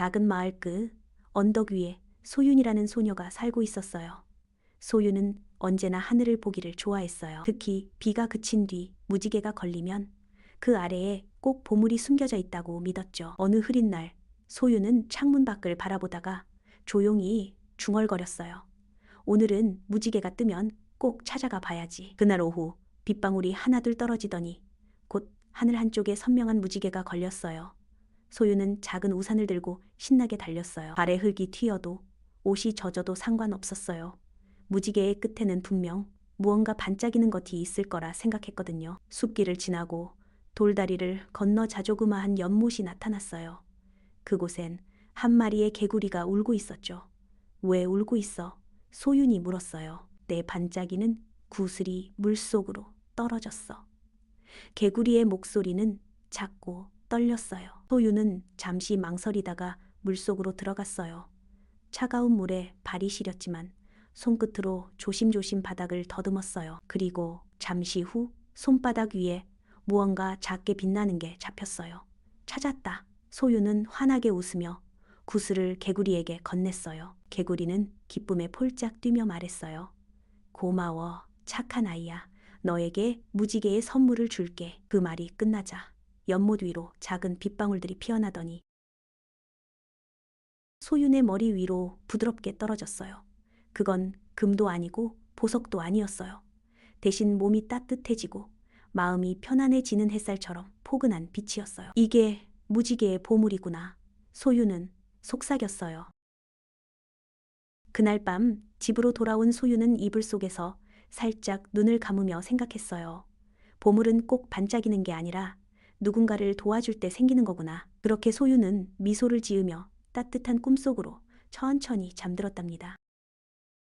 작은 마을 끝 언덕 위에 소윤이라는 소녀가 살고 있었어요. 소윤은 언제나 하늘을 보기를 좋아했어요. 특히 비가 그친 뒤 무지개가 걸리면 그 아래에 꼭 보물이 숨겨져 있다고 믿었죠. 어느 흐린 날 소윤은 창문 밖을 바라보다가 조용히 중얼거렸어요. 오늘은 무지개가 뜨면 꼭 찾아가 봐야지. 그날 오후 빗방울이 하나둘 떨어지더니 곧 하늘 한쪽에 선명한 무지개가 걸렸어요. 소유는 작은 우산을 들고 신나게 달렸어요. 발에 흙이 튀어도 옷이 젖어도 상관없었어요. 무지개의 끝에는 분명 무언가 반짝이는 것이 있을 거라 생각했거든요. 숲길을 지나고 돌다리를 건너 자조그마한 연못이 나타났어요. 그곳엔 한 마리의 개구리가 울고 있었죠. 왜 울고 있어? 소윤이 물었어요. 내 반짝이는 구슬이 물속으로 떨어졌어. 개구리의 목소리는 작고 떨렸어요. 소윤은 잠시 망설이다가 물속으로 들어갔어요. 차가운 물에 발이 시렸지만 손끝으로 조심조심 바닥을 더듬었어요. 그리고 잠시 후 손바닥 위에 무언가 작게 빛나는 게 잡혔어요. 찾았다. 소윤은 환하게 웃으며 구슬을 개구리에게 건넸어요. 개구리는 기쁨에 폴짝 뛰며 말했어요. 고마워, 착한 아이야. 너에게 무지개의 선물을 줄게. 그 말이 끝나자 연못 위로 작은 빗방울들이 피어나더니 소윤의 머리 위로 부드럽게 떨어졌어요. 그건 금도 아니고 보석도 아니었어요. 대신 몸이 따뜻해지고 마음이 편안해지는 햇살처럼 포근한 빛이었어요. 이게 무지개의 보물이구나. 소윤은 속삭였어요. 그날 밤 집으로 돌아온 소윤은 이불 속에서 살짝 눈을 감으며 생각했어요. 보물은 꼭 반짝이는 게 아니라 누군가를 도와줄 때 생기는 거구나. 그렇게 소윤은 미소를 지으며 따뜻한 꿈속으로 천천히 잠들었답니다.